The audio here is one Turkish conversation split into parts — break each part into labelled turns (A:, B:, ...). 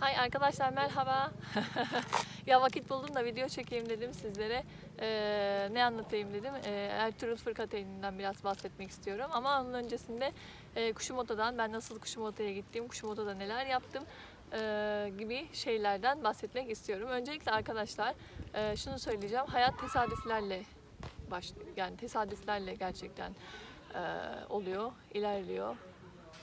A: Hay arkadaşlar merhaba. ya vakit buldum da video çekeyim dedim sizlere. Ee, ne anlatayım dedim. Ee, Ertuğrul Fırkateyni'nden biraz bahsetmek istiyorum. Ama onun öncesinde e, Kuşumota'dan ben nasıl Kuşumota'ya gittim, Kuşumota'da neler yaptım e, gibi şeylerden bahsetmek istiyorum. Öncelikle arkadaşlar e, şunu söyleyeceğim. Hayat tesadüflerle başlıyor. Yani tesadüflerle gerçekten e, oluyor, ilerliyor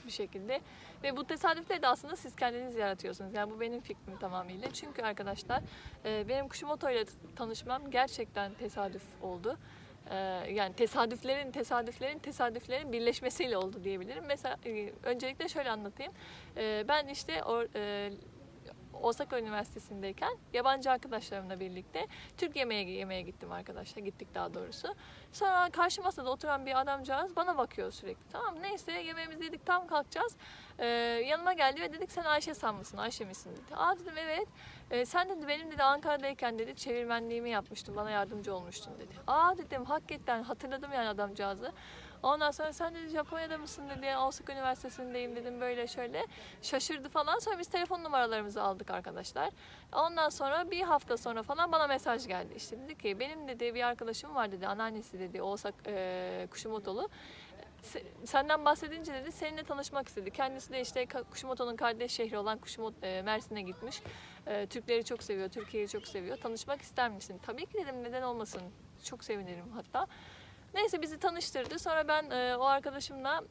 A: bir şekilde. Ve bu tesadüfleri de aslında siz kendiniz yaratıyorsunuz. Yani bu benim fikrim tamamıyla. Çünkü arkadaşlar e, benim Kuşimoto ile tanışmam gerçekten tesadüf oldu. E, Yani tesadüflerin, tesadüflerin, tesadüflerin birleşmesiyle oldu diyebilirim. Mesela e, öncelikle şöyle anlatayım. Ben işte or- Osaka Üniversitesi'ndeyken yabancı arkadaşlarımla birlikte Türk yemeğe yemeye gittim arkadaşlar. Gittik daha doğrusu. Sonra karşı masada oturan bir adamcağız bana bakıyor sürekli. Tamam neyse yemeğimizi yedik tam kalkacağız. Ee, yanıma geldi ve dedik sen Ayşe sen mısın? Ayşe misin dedi. Aa dedim evet. Ee, sen dedi benim dedi Ankara'dayken dedi çevirmenliğimi yapmıştın bana yardımcı olmuştun dedi. Aa dedim hakikaten hatırladım yani adamcağızı. Ondan sonra sen dedi Japonya'da mısın dedi. Osaka Üniversitesi'ndeyim dedim böyle şöyle. Şaşırdı falan. Sonra biz telefon numaralarımızı aldık arkadaşlar. Ondan sonra bir hafta sonra falan bana mesaj geldi. İşte dedi ki benim dedi bir arkadaşım var dedi. Anneannesi dedi Osaka e, Kuşumotolu. Se- Senden bahsedince dedi seninle tanışmak istedi. Kendisi de işte Ka- Kuşimoto'nun kardeş şehri olan Kuşumot e, Mersin'e gitmiş. E, Türkleri çok seviyor, Türkiye'yi çok seviyor. Tanışmak ister misin? Tabii ki dedim neden olmasın. Çok sevinirim hatta. Neyse bizi tanıştırdı. Sonra ben e, o arkadaşımla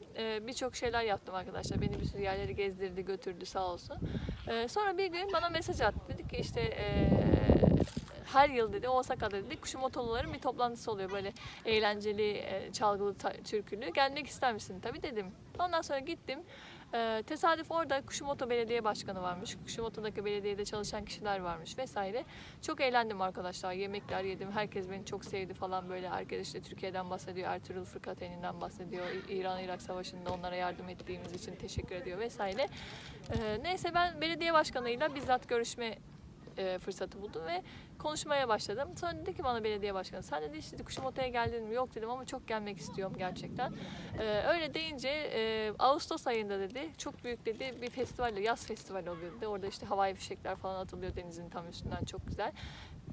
A: birçok şeyler yaptım arkadaşlar. Beni bir sürü yerleri gezdirdi, götürdü sağ olsun. Sonra bir gün bana mesaj attı. Dedi ki işte her yıl dedi Osaka'da dedi Kuşumotoluların bir toplantısı oluyor böyle eğlenceli, e, çalgılı, türkülü. Gelmek ister misin? Tabii dedim. Ondan sonra gittim. E, tesadüf orada Kuşumoto Belediye Başkanı varmış. Kuşumoto'daki belediyede çalışan kişiler varmış vesaire. Çok eğlendim arkadaşlar. Yemekler yedim. Herkes beni çok sevdi falan böyle. Herkes işte Türkiye'den bahsediyor. Ertuğrul Fırkateyni'nden bahsediyor. İran-Irak Savaşı'nda onlara yardım ettiğimiz için teşekkür ediyor vesaire. E, neyse ben belediye başkanıyla bizzat görüşme e, fırsatı buldum ve konuşmaya başladım. Sonra dedi ki bana belediye başkanı sen dedi işte Kuşumota'ya geldin mi? Yok dedim ama çok gelmek istiyorum gerçekten. Ee, öyle deyince e, Ağustos ayında dedi çok büyük dedi bir festival, yaz festivali oluyor dedi. Orada işte havai fişekler falan atılıyor denizin tam üstünden çok güzel.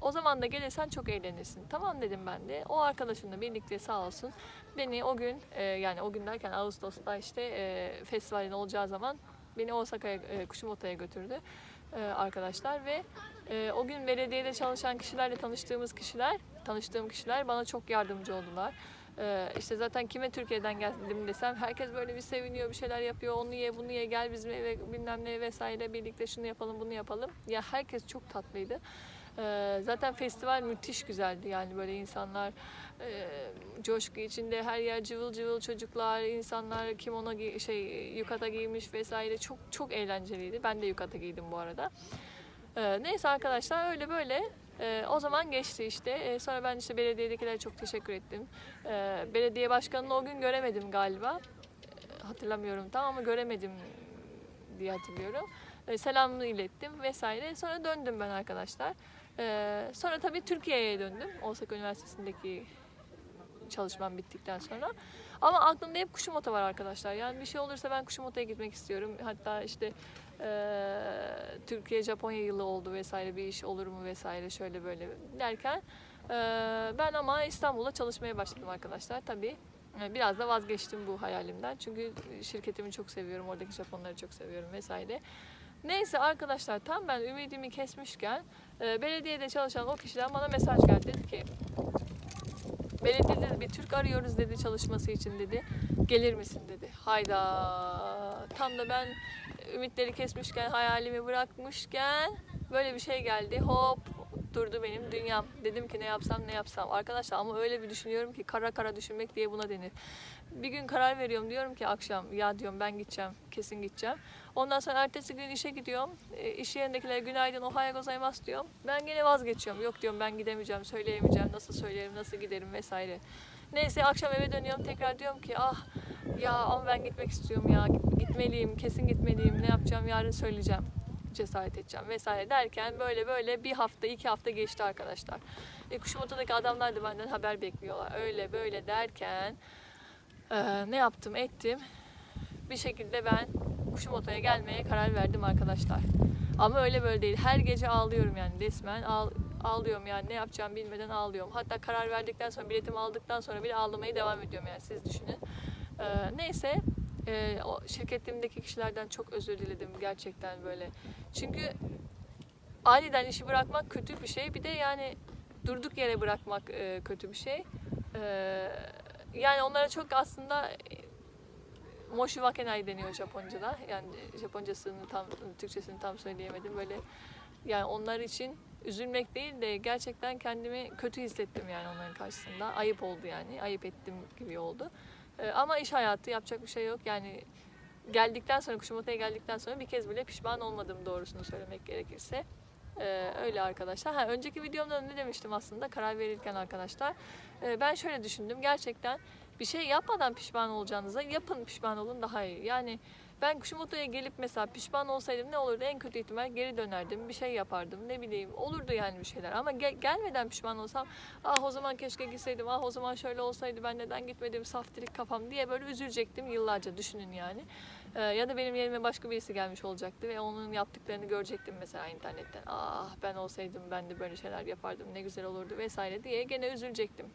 A: O zaman da gelirsen çok eğlenirsin. Tamam dedim ben de. O arkadaşımla birlikte sağ olsun beni o gün e, yani o gün derken Ağustos'ta işte e, festivalin olacağı zaman beni Osaka'ya, e, Kuşumota'ya götürdü e, arkadaşlar ve e, o gün belediyede çalışan kişilerle tanıştığımız kişiler, tanıştığım kişiler bana çok yardımcı oldular. E, işte zaten kime Türkiye'den geldim desem herkes böyle bir seviniyor, bir şeyler yapıyor. Onu ye, bunu ye, gel bizim eve bilmem ne vesaire birlikte şunu yapalım, bunu yapalım. Ya herkes çok tatlıydı. E, zaten festival müthiş güzeldi yani böyle insanlar e, coşku içinde her yer cıvıl cıvıl çocuklar, insanlar kimono şey yukata giymiş vesaire çok çok eğlenceliydi. Ben de yukata giydim bu arada. Ee, neyse arkadaşlar öyle böyle ee, o zaman geçti işte. Ee, sonra ben işte belediyedekilere çok teşekkür ettim. Belediye başkanını o gün göremedim galiba. Hatırlamıyorum tam ama göremedim diye hatırlıyorum. Selamını ilettim vesaire. Sonra döndüm ben arkadaşlar. Sonra tabii Türkiye'ye döndüm. Osaka Üniversitesi'ndeki çalışmam bittikten sonra. Ama aklımda hep Kuşumota var arkadaşlar. Yani bir şey olursa ben Kuşumota'ya gitmek istiyorum. Hatta işte eee, Türkiye Japonya yılı oldu vesaire bir iş olur mu vesaire şöyle böyle derken eee, ben ama İstanbul'da çalışmaya başladım arkadaşlar. Tabii e, biraz da vazgeçtim bu hayalimden. Çünkü şirketimi çok seviyorum. Oradaki Japonları çok seviyorum vesaire. Neyse arkadaşlar tam ben ümidimi kesmişken e, belediyede çalışan o kişiden bana mesaj geldi. Dedi ki Belediyede bir Türk arıyoruz dedi çalışması için dedi. Gelir misin dedi. Hayda. Tam da ben ümitleri kesmişken, hayalimi bırakmışken böyle bir şey geldi. Hop durdu benim dünyam. Dedim ki ne yapsam ne yapsam. Arkadaşlar ama öyle bir düşünüyorum ki kara kara düşünmek diye buna denir. Bir gün karar veriyorum diyorum ki akşam ya diyorum ben gideceğim. Kesin gideceğim. Ondan sonra ertesi gün işe gidiyorum. E, iş yerindekilere günaydın ohayo gozaimasu diyorum. Ben gene vazgeçiyorum. Yok diyorum ben gidemeyeceğim, söyleyemeyeceğim, nasıl söylerim, nasıl giderim vesaire. Neyse akşam eve dönüyorum tekrar diyorum ki ah ya ama ben gitmek istiyorum ya Git- gitmeliyim, kesin gitmeliyim, ne yapacağım yarın söyleyeceğim cesaret edeceğim vesaire derken böyle böyle bir hafta iki hafta geçti arkadaşlar. E, Kuşumota'daki adamlar da benden haber bekliyorlar. Öyle böyle derken e, ne yaptım ettim. Bir şekilde ben Kuşumoto'ya gelmeye karar verdim arkadaşlar. Ama öyle böyle değil. Her gece ağlıyorum yani resmen. Ağ- ağlıyorum yani ne yapacağımı bilmeden ağlıyorum. Hatta karar verdikten sonra biletimi aldıktan sonra bile ağlamaya devam ediyorum yani siz düşünün. Ee, neyse e, o şirketimdeki kişilerden çok özür diledim gerçekten böyle. Çünkü aniden işi bırakmak kötü bir şey. Bir de yani durduk yere bırakmak e, kötü bir şey. Ee, yani onlara çok aslında e, Moshi Wakenai deniyor Japonca'da. Yani Japoncasını tam, Türkçesini tam söyleyemedim. Böyle yani onlar için üzülmek değil de gerçekten kendimi kötü hissettim yani onların karşısında. Ayıp oldu yani. Ayıp ettim gibi oldu. Ee, ama iş hayatı yapacak bir şey yok. Yani geldikten sonra, Kuşumoto'ya geldikten sonra bir kez bile pişman olmadım doğrusunu söylemek gerekirse. Ee, öyle arkadaşlar. Ha, önceki videomda ne demiştim aslında karar verirken arkadaşlar. Ee, ben şöyle düşündüm. Gerçekten bir şey yapmadan pişman olacağınıza yapın pişman olun daha iyi. Yani ben Kuşumoto'ya gelip mesela pişman olsaydım ne olurdu? En kötü ihtimal geri dönerdim, bir şey yapardım, ne bileyim olurdu yani bir şeyler. Ama gel- gelmeden pişman olsam, ah o zaman keşke gitseydim, ah o zaman şöyle olsaydı ben neden gitmedim, saftirik kafam diye böyle üzülecektim yıllarca düşünün yani. Ee, ya da benim yerime başka birisi gelmiş olacaktı ve onun yaptıklarını görecektim mesela internetten. Ah ben olsaydım ben de böyle şeyler yapardım, ne güzel olurdu vesaire diye gene üzülecektim.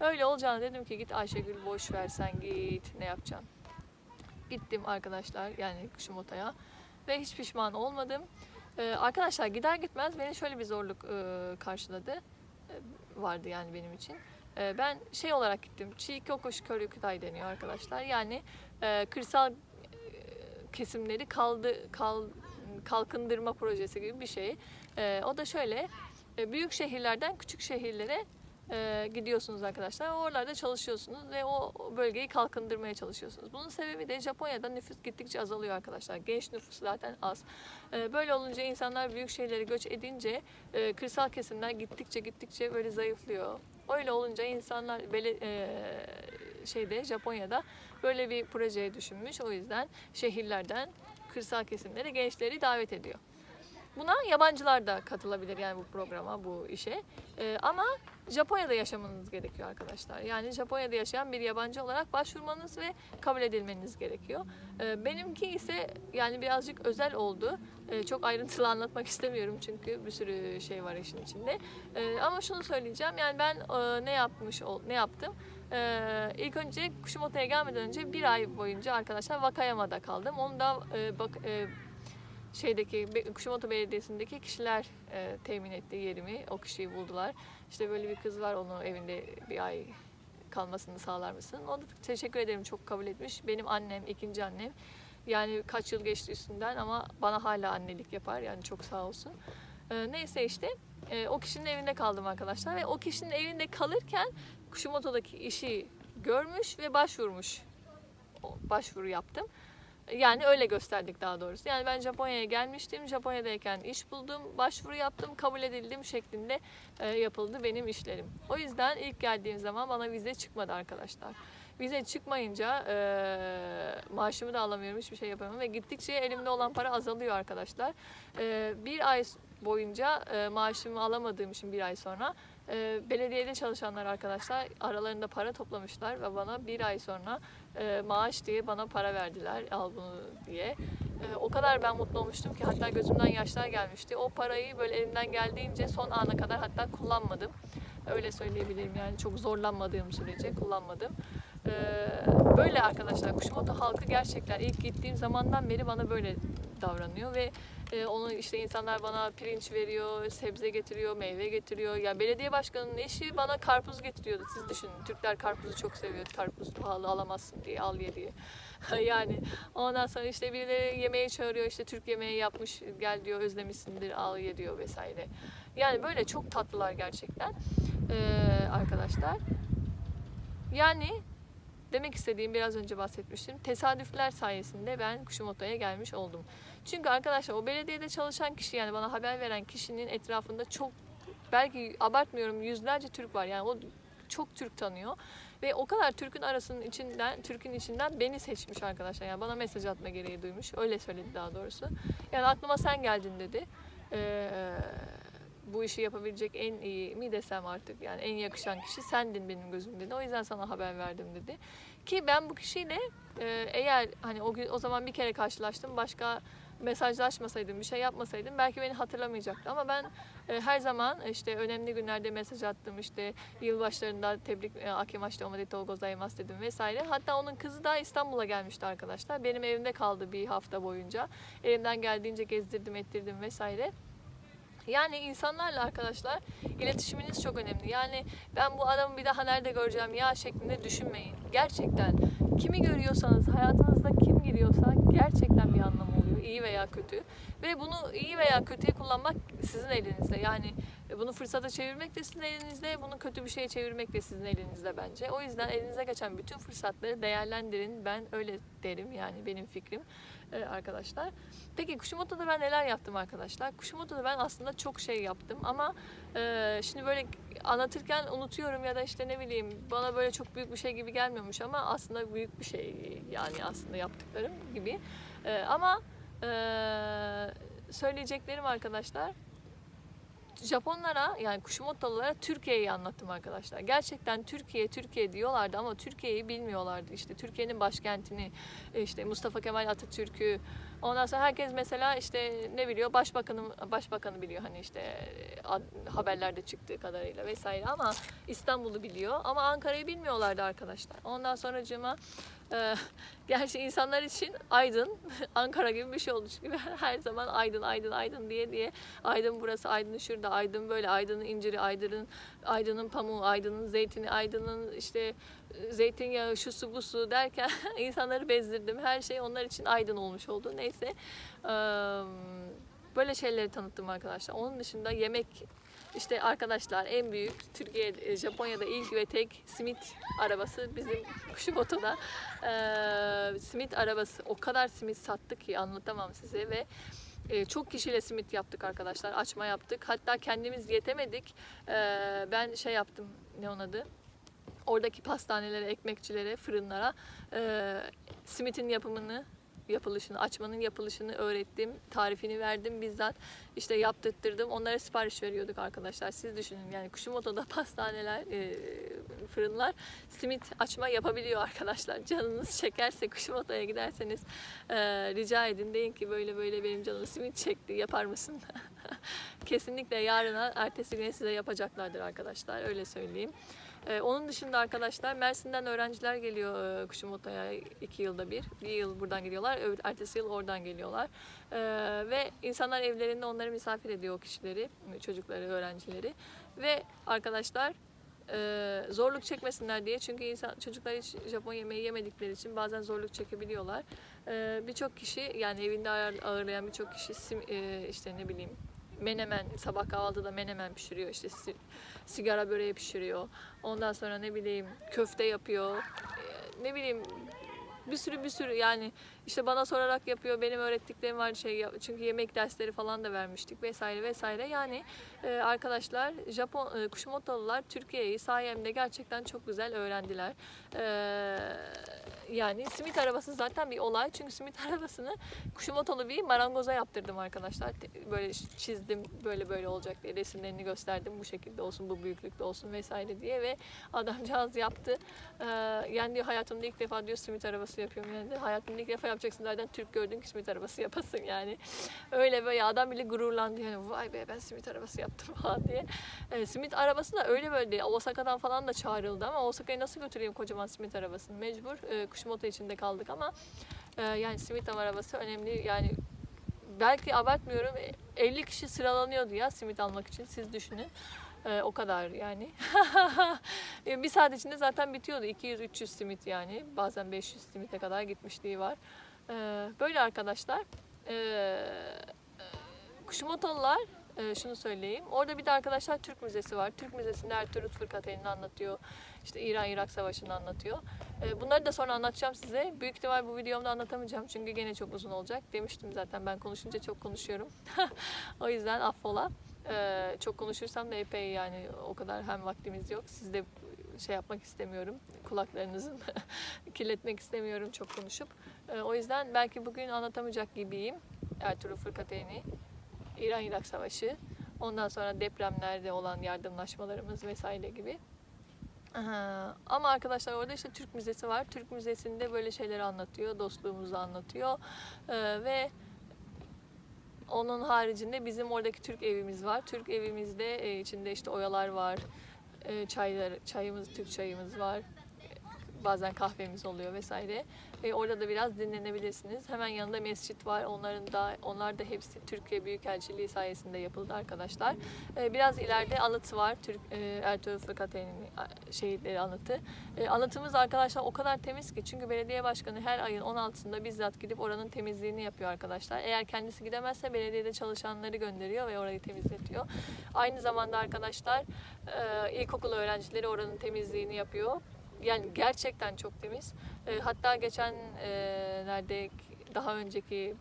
A: Öyle olacağını dedim ki git Ayşegül boş ver sen git ne yapacaksın. Gittim arkadaşlar yani Kuşumota'ya ve hiç pişman olmadım. Ee, arkadaşlar gider gitmez beni şöyle bir zorluk e, karşıladı. E, vardı yani benim için. E, ben şey olarak gittim. Chikokoş Körükütay deniyor arkadaşlar. Yani e, kırsal e, kesimleri kaldı kal, kalkındırma projesi gibi bir şey. E, o da şöyle e, büyük şehirlerden küçük şehirlere e, gidiyorsunuz arkadaşlar. Oralarda çalışıyorsunuz ve o bölgeyi kalkındırmaya çalışıyorsunuz. Bunun sebebi de Japonya'da nüfus gittikçe azalıyor arkadaşlar. Genç nüfus zaten az. E, böyle olunca insanlar büyük şehirlere göç edince e, kırsal kesimler gittikçe gittikçe böyle zayıflıyor. Öyle olunca insanlar bele, e, şeyde Japonya'da böyle bir projeye düşünmüş. O yüzden şehirlerden kırsal kesimlere gençleri davet ediyor. Buna yabancılar da katılabilir yani bu programa, bu işe. Ee, ama Japonya'da yaşamanız gerekiyor arkadaşlar. Yani Japonya'da yaşayan bir yabancı olarak başvurmanız ve kabul edilmeniz gerekiyor. Ee, benimki ise yani birazcık özel oldu. Ee, çok ayrıntılı anlatmak istemiyorum çünkü bir sürü şey var işin içinde. Ee, ama şunu söyleyeceğim yani ben e, ne yapmış ol, ne yaptım? Ee, ilk önce Kushimoto'ya gelmeden önce bir ay boyunca arkadaşlar Wakayama'da kaldım. Onu da e, bak, e, şeydeki Kuşimoto Belediyesi'ndeki kişiler e, temin etti yerimi. O kişiyi buldular. İşte böyle bir kız var onu evinde bir ay kalmasını sağlar mısın? O da teşekkür ederim çok kabul etmiş. Benim annem, ikinci annem. Yani kaç yıl geçti üstünden ama bana hala annelik yapar. Yani çok sağ olsun. E, neyse işte e, o kişinin evinde kaldım arkadaşlar ve o kişinin evinde kalırken Kuşimoto'daki işi görmüş ve başvurmuş. Başvuru yaptım. Yani öyle gösterdik daha doğrusu. Yani ben Japonya'ya gelmiştim. Japonya'dayken iş buldum, başvuru yaptım, kabul edildim şeklinde e, yapıldı benim işlerim. O yüzden ilk geldiğim zaman bana vize çıkmadı arkadaşlar. Vize çıkmayınca e, maaşımı da alamıyorum, hiçbir şey yapamıyorum ve gittikçe elimde olan para azalıyor arkadaşlar. E, bir ay boyunca e, maaşımı alamadığım için bir ay sonra e, belediyede çalışanlar arkadaşlar aralarında para toplamışlar ve bana bir ay sonra e, maaş diye bana para verdiler al bunu diye. E, o kadar ben mutlu olmuştum ki hatta gözümden yaşlar gelmişti. O parayı böyle elimden geldiğince son ana kadar hatta kullanmadım. Öyle söyleyebilirim yani çok zorlanmadığım sürece kullanmadım. E, böyle arkadaşlar Kuşimoto halkı gerçekten ilk gittiğim zamandan beri bana böyle davranıyor ve e, onu işte insanlar bana pirinç veriyor, sebze getiriyor, meyve getiriyor. Ya belediye başkanının eşi bana karpuz getiriyordu. Siz düşünün. Türkler karpuzu çok seviyor. Karpuz pahalı alamazsın diye al ye diye. yani ondan sonra işte birileri yemeğe çağırıyor. işte Türk yemeği yapmış gel diyor özlemişsindir al ye diyor vesaire. Yani böyle çok tatlılar gerçekten ee, arkadaşlar. Yani demek istediğim biraz önce bahsetmiştim. Tesadüfler sayesinde ben Kuşumoto'ya gelmiş oldum. Çünkü arkadaşlar o belediyede çalışan kişi yani bana haber veren kişinin etrafında çok belki abartmıyorum yüzlerce Türk var. Yani o çok Türk tanıyor. Ve o kadar Türk'ün arasının içinden, Türk'ün içinden beni seçmiş arkadaşlar. Yani bana mesaj atma gereği duymuş. Öyle söyledi daha doğrusu. Yani aklıma sen geldin dedi. Ee, bu işi yapabilecek en iyi mi desem artık yani en yakışan kişi sendin benim gözümde dedi. O yüzden sana haber verdim dedi. Ki ben bu kişiyle e, eğer hani o gün o zaman bir kere karşılaştım başka mesajlaşmasaydım bir şey yapmasaydım belki beni hatırlamayacaktı ama ben e, her zaman işte önemli günlerde mesaj attım işte yılbaşlarında tebrik e, akemaşte omadete gozaimasu dedim vesaire. Hatta onun kızı da İstanbul'a gelmişti arkadaşlar. Benim evimde kaldı bir hafta boyunca. Elimden geldiğince gezdirdim ettirdim vesaire. Yani insanlarla arkadaşlar iletişiminiz çok önemli. Yani ben bu adamı bir daha nerede göreceğim ya şeklinde düşünmeyin. Gerçekten kimi görüyorsanız hayatınızda kim giriyorsa gerçekten bir anlamı oluyor. iyi veya kötü. Ve bunu iyi veya kötüye kullanmak sizin elinizde. Yani bunu fırsata çevirmek de sizin elinizde, bunu kötü bir şeye çevirmek de sizin elinizde bence. O yüzden elinize geçen bütün fırsatları değerlendirin. Ben öyle derim yani benim fikrim e, arkadaşlar. Peki Kuşimoto'da ben neler yaptım arkadaşlar? Kuşimoto'da ben aslında çok şey yaptım ama e, şimdi böyle anlatırken unutuyorum ya da işte ne bileyim bana böyle çok büyük bir şey gibi gelmiyormuş ama aslında büyük bir şey yani aslında yaptıklarım gibi. E, ama e, söyleyeceklerim arkadaşlar Japonlara yani Kushimoto'lulara Türkiye'yi anlattım arkadaşlar. Gerçekten Türkiye Türkiye diyorlardı ama Türkiye'yi bilmiyorlardı. İşte Türkiye'nin başkentini, işte Mustafa Kemal Atatürk'ü. Ondan sonra herkes mesela işte ne biliyor? Başbakanı başbakanı biliyor hani işte ad- haberlerde çıktığı kadarıyla vesaire ama İstanbul'u biliyor ama Ankara'yı bilmiyorlardı arkadaşlar. Ondan sonracığıma e, gerçi insanlar için Aydın Ankara gibi bir şey oldu çünkü her zaman Aydın Aydın Aydın diye diye Aydın burası Aydın şurada Aydın böyle Aydın'ın inciri Aydın'ın Aydın'ın pamuğu Aydın'ın zeytini Aydın'ın işte zeytinyağı şu su bu su derken insanları bezdirdim. Her şey onlar için aydın olmuş oldu. Neyse böyle şeyleri tanıttım arkadaşlar. Onun dışında yemek işte arkadaşlar en büyük Türkiye, e, Japonya'da ilk ve tek simit arabası bizim Kushimoto'da. Eee simit arabası o kadar simit sattık ki anlatamam size ve e, çok kişiyle simit yaptık arkadaşlar. Açma yaptık. Hatta kendimiz yetemedik. Eee, ben şey yaptım. Ne onun adı? Oradaki pastanelere, ekmekçilere, fırınlara e, simitin yapımını, yapılışını, açmanın yapılışını öğrettim. Tarifini verdim bizzat. İşte yaptırttırdım. Onlara sipariş veriyorduk arkadaşlar. Siz düşünün yani Kuşimoto'da pastaneler, e, fırınlar simit açma yapabiliyor arkadaşlar. Canınız çekerse Kuşimoto'ya giderseniz e, rica edin. Deyin ki böyle böyle benim canım simit çekti yapar mısın? Kesinlikle yarına, ertesi güne size yapacaklardır arkadaşlar. Öyle söyleyeyim. Ee, onun dışında arkadaşlar Mersin'den öğrenciler geliyor e, Kuşimoto'ya iki yılda bir. Bir yıl buradan geliyorlar, öbür ertesi yıl oradan geliyorlar. Ee, ve insanlar evlerinde onları misafir ediyor o kişileri, çocukları, öğrencileri. Ve arkadaşlar e, zorluk çekmesinler diye çünkü insan çocuklar hiç Japon yemeği yemedikleri için bazen zorluk çekebiliyorlar. Ee, birçok kişi yani evinde ağır- ağırlayan birçok kişi sim- e, işte ne bileyim menemen sabah kahvaltıda menemen pişiriyor işte si- sigara böreği pişiriyor. Ondan sonra ne bileyim köfte yapıyor. Ee, ne bileyim bir sürü bir sürü yani işte bana sorarak yapıyor. Benim öğrettiklerim var şey çünkü yemek dersleri falan da vermiştik vesaire vesaire. Yani e, arkadaşlar Japon e, Türkiye'yi sayemde gerçekten çok güzel öğrendiler. Ee, yani simit arabası zaten bir olay. Çünkü simit arabasını Kushimoto'lu bir marangoza yaptırdım arkadaşlar. Böyle çizdim böyle böyle olacak diye resimlerini gösterdim. Bu şekilde olsun bu büyüklükte olsun vesaire diye ve adamcağız yaptı. Ee, yani diyor hayatımda ilk defa diyor simit arabası yapıyorum. Yani de, hayatımda ilk defa yapacaksın. Nereden Türk gördün ki simit arabası yapasın yani. Öyle böyle adam bile gururlandı yani vay be ben simit arabası yaptım falan diye. Ee, simit arabası da öyle böyle değil. Osaka'dan falan da çağrıldı ama Osaka'ya nasıl götüreyim kocaman simit arabasını? Mecbur e, Kushimoto içinde kaldık ama e, yani simit arabası önemli. Yani belki abartmıyorum 50 kişi sıralanıyordu ya simit almak için siz düşünün. E, o kadar yani. E, bir saat içinde zaten bitiyordu. 200-300 simit yani. Bazen 500 simite kadar gitmişliği var. E, böyle arkadaşlar. E, Kuşimotolılar e, şunu söyleyeyim. Orada bir de arkadaşlar Türk Müzesi var. Türk Müzesi'nde Ertuğrul Fırkateyn'i anlatıyor. İşte İran-Irak Savaşı'nı anlatıyor. E, bunları da sonra anlatacağım size. Büyük ihtimal bu videomda anlatamayacağım çünkü gene çok uzun olacak. Demiştim zaten ben konuşunca çok konuşuyorum. o yüzden affola. E, çok konuşursam da epey yani o kadar hem vaktimiz yok. Siz de şey yapmak istemiyorum. Kulaklarınızın kirletmek istemiyorum çok konuşup. E, o yüzden belki bugün anlatamayacak gibiyim. Ertuğrul Fırkateyn'i. İran-Irak Savaşı, ondan sonra depremlerde olan yardımlaşmalarımız vesaire gibi. Aha. Ama arkadaşlar orada işte Türk Müzesi var. Türk Müzesi'nde böyle şeyleri anlatıyor, dostluğumuzu anlatıyor Ee, ve onun haricinde bizim oradaki Türk evimiz var. Türk evimizde e, içinde işte oyalar var, e, çaylar, çayımız, Türk çayımız var. Bazen kahvemiz oluyor vesaire. Ve orada da biraz dinlenebilirsiniz. Hemen yanında mescit var. Onların da onlar da hepsi Türkiye Büyükelçiliği sayesinde yapıldı arkadaşlar. E, Biraz ileride anıt var. Türk e, Ertuğrul Fırkateyn'in e, şehitleri anıtı. E, Anıtımız arkadaşlar o kadar temiz ki çünkü belediye başkanı her ayın 16'sında bizzat gidip oranın temizliğini yapıyor arkadaşlar. Eğer kendisi gidemezse belediyede çalışanları gönderiyor ve orayı temizletiyor. Aynı zamanda arkadaşlar e, ilkokul öğrencileri oranın temizliğini yapıyor. Yani gerçekten çok temiz. E, hatta geçen e, daha önceki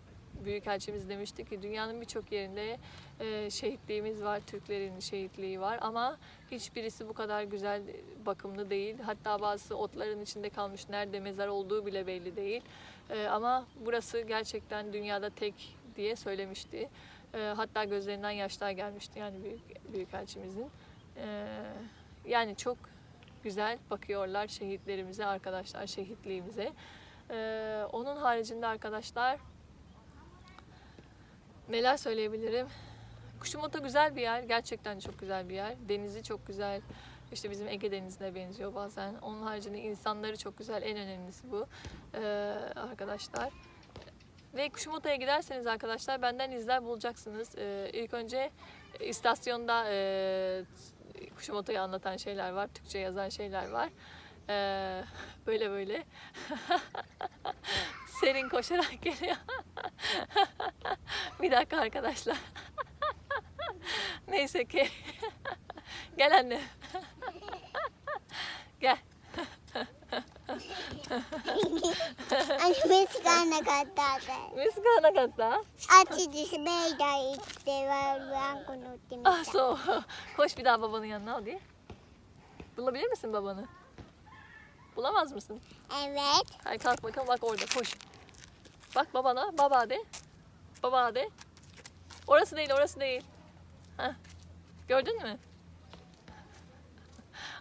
A: Büyükelçimiz demişti ki dünyanın birçok yerinde e, şehitliğimiz var, Türklerin şehitliği var ama hiçbirisi bu kadar güzel bakımlı değil. Hatta bazı otların içinde kalmış, nerede mezar olduğu bile belli değil. E, ama burası gerçekten dünyada tek diye söylemişti. E, hatta gözlerinden yaşlar gelmişti yani büyük, Büyükelçimizin. E, yani çok güzel bakıyorlar şehitlerimize arkadaşlar, şehitliğimize. E, onun haricinde arkadaşlar neler söyleyebilirim? Kuşumota güzel bir yer. Gerçekten çok güzel bir yer. Denizi çok güzel. İşte bizim Ege Denizi'ne benziyor bazen. Onun haricinde insanları çok güzel. En önemlisi bu ee, arkadaşlar. Ve Kuşumota'ya giderseniz arkadaşlar benden izler bulacaksınız. Ee, ilk önce istasyonda e, Kuşumota'yı anlatan şeyler var. Türkçe yazan şeyler var. Ee, böyle böyle. Serin koşarak geliyor. Bir dakika arkadaşlar. Neyse ki. Gel anne. Gel.
B: Anche messicana cantata.
A: Müzikana katta.
B: Oggi di sveglia e deve anche un'ultima.
A: Ah so. Koş bir daha babanın yanına hadi. Bulabilir misin babanı? Bulamaz mısın?
B: Evet.
A: Hadi kalk bakalım bak orada koş. Bak babana baba de. Baba de. Orası değil orası değil. Heh. Gördün mü?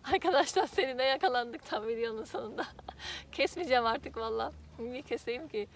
A: Arkadaşlar seninle yakalandık tam videonun sonunda. Kesmeyeceğim artık valla. Niye keseyim ki?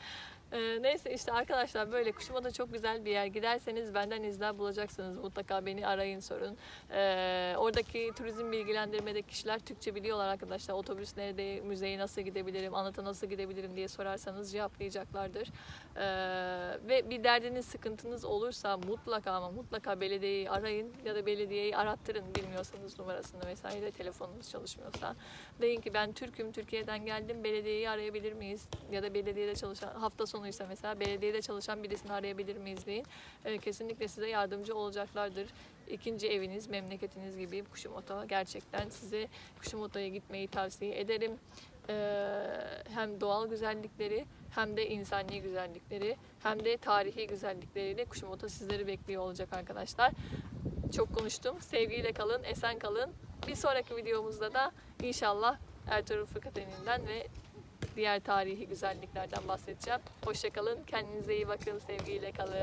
A: Ee, neyse işte arkadaşlar böyle Kuşumada çok güzel bir yer. Giderseniz benden izler bulacaksınız. Mutlaka beni arayın sorun. Ee, oradaki turizm bilgilendirmedeki kişiler Türkçe biliyorlar arkadaşlar. Otobüs nerede, müzeye nasıl gidebilirim, anıta nasıl gidebilirim diye sorarsanız cevaplayacaklardır. Ee, ve bir derdiniz, sıkıntınız olursa mutlaka ama mutlaka belediyeyi arayın ya da belediyeyi arattırın bilmiyorsanız numarasını vesaire telefonunuz çalışmıyorsa. Deyin ki ben Türk'üm, Türkiye'den geldim, belediyeyi arayabilir miyiz? Ya da belediyede çalışan, hafta sonuysa mesela belediyede çalışan birisini arayabilir miyiz deyin. Ee, kesinlikle size yardımcı olacaklardır. İkinci eviniz, memleketiniz gibi Kuşumoto. Gerçekten size Kuşumoto'ya gitmeyi tavsiye ederim. Ee, hem doğal güzellikleri hem de insani güzellikleri hem de tarihi güzellikleriyle Kuşumoto sizleri bekliyor olacak arkadaşlar. Çok konuştum. Sevgiyle kalın, esen kalın. Bir sonraki videomuzda da inşallah Ertuğrul Fırkateni'nden ve diğer tarihi güzelliklerden bahsedeceğim. Hoşçakalın. Kendinize iyi bakın. Sevgiyle kalın.